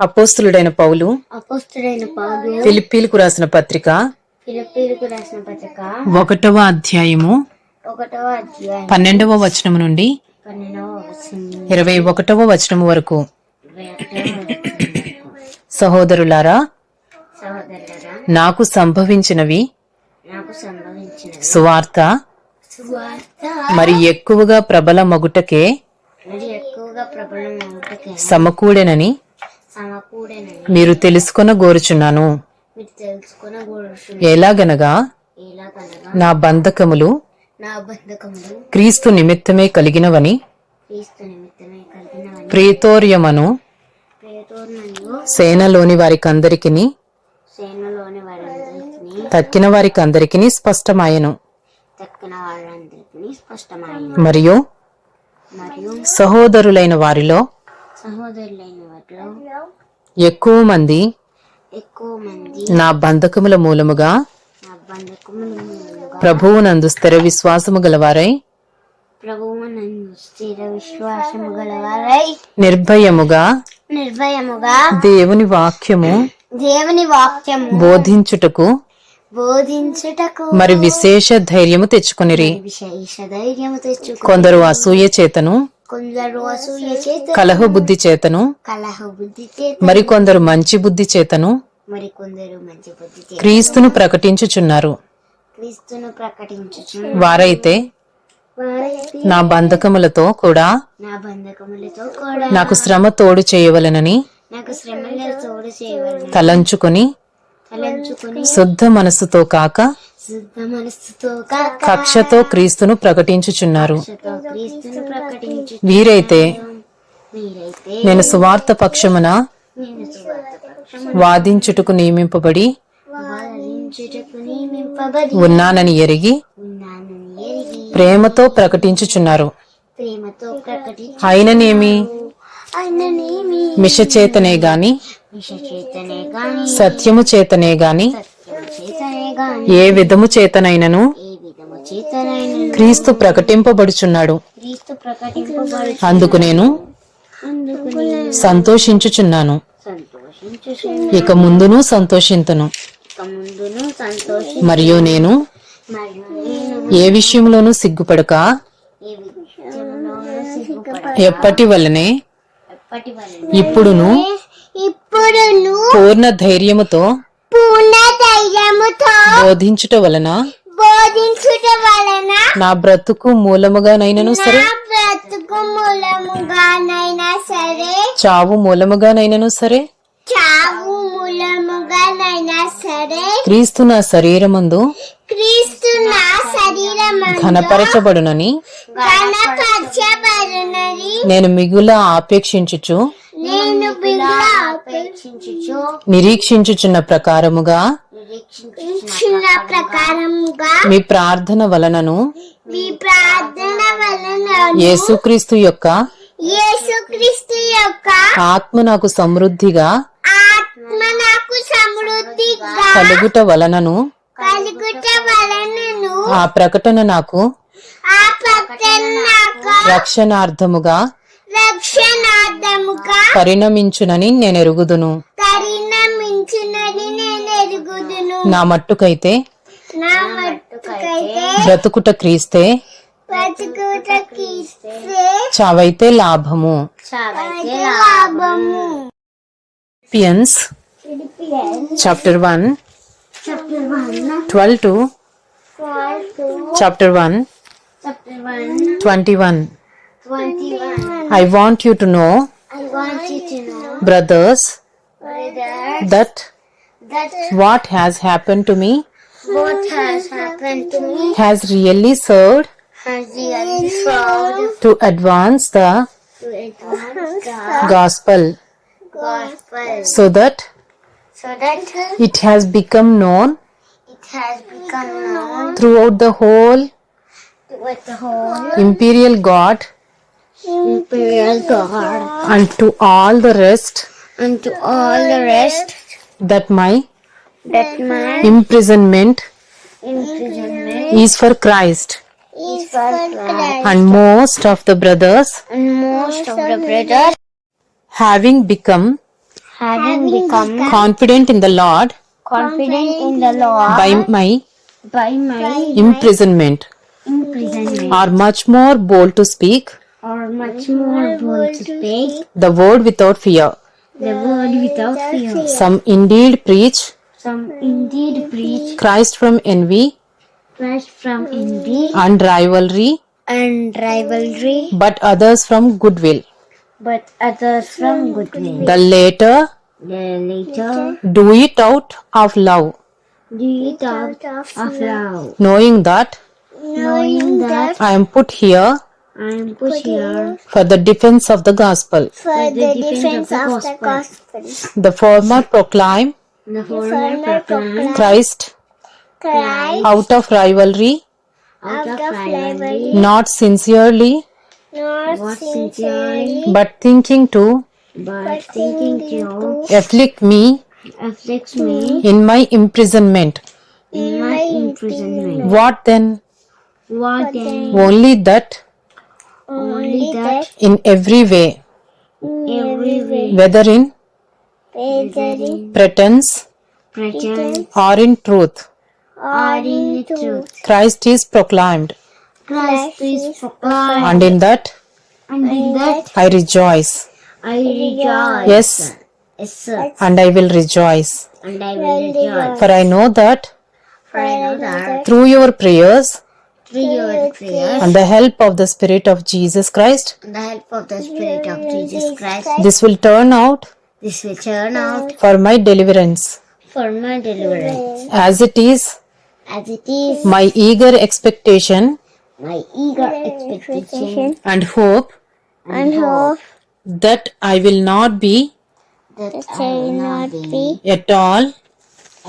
అపోస్తులుడైన పౌలు అపోస్తుడైన పౌలు ఫిలిప్పీలకు రాసిన పత్రిక ఫిలిప్పీలకు రాసిన పత్రిక ఒకటవ అధ్యాయము ఒకటవ అధ్యాయం పన్నెండవ వచనము నుండి వచనం ఇరవై ఒకటవ వచనము వరకు వచనం. సహోదరులారా నాకు సంభవించినవి సువార్త మరి ఎక్కువగా ప్రబల మగుటకే సమకూడెనని సమకూడనని మీరు తెలుసుకొన గోరుచున్నాను మీరు ఎలాగనగా ఎలాగనగా నా బంధకములు నా బంధకములు క్రీస్తు నిమిత్తమే కలిగినవని క్రీస్తు నిమిత్తమే కలిగినవని ప్రేతోర్యమను సేనలోని వారికందరికిని సేనలోని తక్కిన వారికందరికిని స్పష్టమాయను. తక్కిన మరియు మరియు సహోదరులైన వారిలో సహోదరులైన వాటిలో ఎక్కువ మంది ఎక్కువ మంది నా బంధకముల మూలముగా ప్రభువునందు స్థిర విశ్వాసము గలవారై ప్రభువు నందు స్థిర విశ్వాసము గలవారై నిర్భయముగా నిర్భయముగా దేవుని వాక్యము దేవుని వాక్యము బోధించుటకు బోధించుటకు మరి విశేష ధైర్యము తెచ్చుకొనిరి. విశేష ధైర్యము తెచ్చుకు కొందరు అసూయ చేతను కలహ బుద్ధి చేతను కలహ బుద్ధి చేత మరి కొందరు మంచి బుద్ధి చేతను. క్రీస్తును ప్రకటించుచున్నారు. వారైతే నా బంధకములతో కూడా నా బంధకములతో కూడా నాకు శ్రమ తోడు చేయవలెనని తలంచుకొని శుద్ధ మనస్సుతో కాక శుద్ధ మనస్సుతో కాక కక్షతో క్రీస్తును ప్రకటించుచున్నారు. వీరైతే నేను సువార్త పక్షమున వాదించుటకు నియమింపబడి ఉన్నానని ఎరిగి ప్రేమతో ప్రకటించుచున్నారు. అయిననేమి? మిషచేతనే గాని? సత్యము చేతనే గాని? ఏ విధము చేతనైనను? క్రీస్తు ప్రకటింపబడుచున్నాడు. అందుకు నేను సంతోషించుచున్నాను. సంతోషించు ఇక ముందును సంతోషింతును. మరియు నేను ఏ విషయంలోనూ సిగ్గుపడక ఎప్పటి వలన ఇప్పుడును పూర్ణ ధైర్యముతో బోధించుట వలన బోధించుట వలన నా బ్రతుకు మూలముగానైనను సరే బ్రతుకు మూలముగానైనా సరే చావు మూలముగానైనను సరే చావు మూలముగానైనా సరే క్రీస్తు నా శరీరమందు క్రీస్తు నా శరీరం ఘనపరచబడునని కనపరచబడినది నేను మిగుల ఆపేక్షించుచు నిరీక్షించుచున్న ప్రకారముగా మీ ప్రార్థన వలనను మీ ప్రార్థన వలన యేసుక్రీస్తు యొక్క యేసుక్రీస్తు యొక్క ఆత్మ నాకు సమృద్ధిగా ఆత్మ నాకు సమృద్ధిగా కలుగుట వలనను కలుగుట వలనను ఆ ప్రకటన నాకు ఆ ప్రకటన నాకు రక్షణార్థముగా రక్షణార్థముగా పరిణమించునని నేను ఎరుగుదును పరిణమించినది నేను ఎరుగుదును నా మట్టుకైతే నా మట్టుకైతే బ్రతుకుట క్రీస్తే చావైతే లాభము. చావైతే లాభము. Philippians chapter one twelve to chapter one twenty one I want you to know I want you to know, brothers, brothers that, that what has happened to me, what has happened to me, has really served, has really served to advance the, to advance the gospel, gospel, so that, so that it has become known, it has become known throughout the whole, throughout the whole imperial God imperial God and to all the rest. And to all the rest. That my that my imprisonment imprisonment is for Christ. is for Christ. And most of the brothers, And most of the brothers having become having become confident in the Lord confident in the Lord by my by my imprisonment, imprisonment, are much more bold to speak or much more bold to speak? the word without fear. the word without fear. Some indeed preach. Some indeed preach. Christ from envy. Christ from envy. And rivalry, and rivalry, but others from goodwill. but others from goodwill. The latter The later do it out of love, do it out of love, knowing that knowing that I am put here I am put here for the defense of the gospel. for the defense of the gospel. The former proclaim The former proclaim Christ Christ out of rivalry, out of rivalry, not sincerely, not sincerely, but thinking to but thinking to afflict me afflicts me in my imprisonment. in my imprisonment. What then? What then? Only that Only that in every way, every way, whether in whether pretense pretend or in truth, or in truth, Christ is proclaimed, Christ is proclaimed, and in that and in that I rejoice. I rejoice. Yes, Yes, sir. and I will rejoice. And I will rejoice. For I know that For I know that through your prayers through your prayers and the help of the Spirit of Jesus Christ, and the help of the Spirit of Jesus Christ, this will turn out this will turn out for my deliverance, for my deliverance. as it is As it is. my eager expectation my eager expectation. and hope and hope. that I will not be that I will not be at all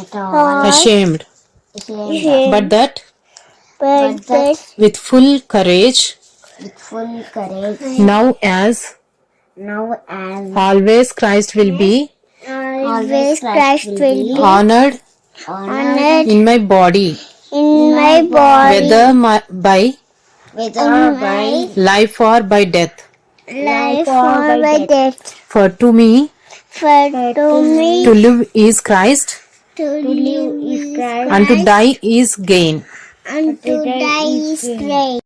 at all ashamed, ashamed, but that but that. with full courage, with full courage, now as now and always Christ will be always Christ will be honored honored in my body, in my body, whether my, by whether by life or by death. life or by death. For to me, For to me, to live is Christ, to live is Christ, and to die is gain and today is great.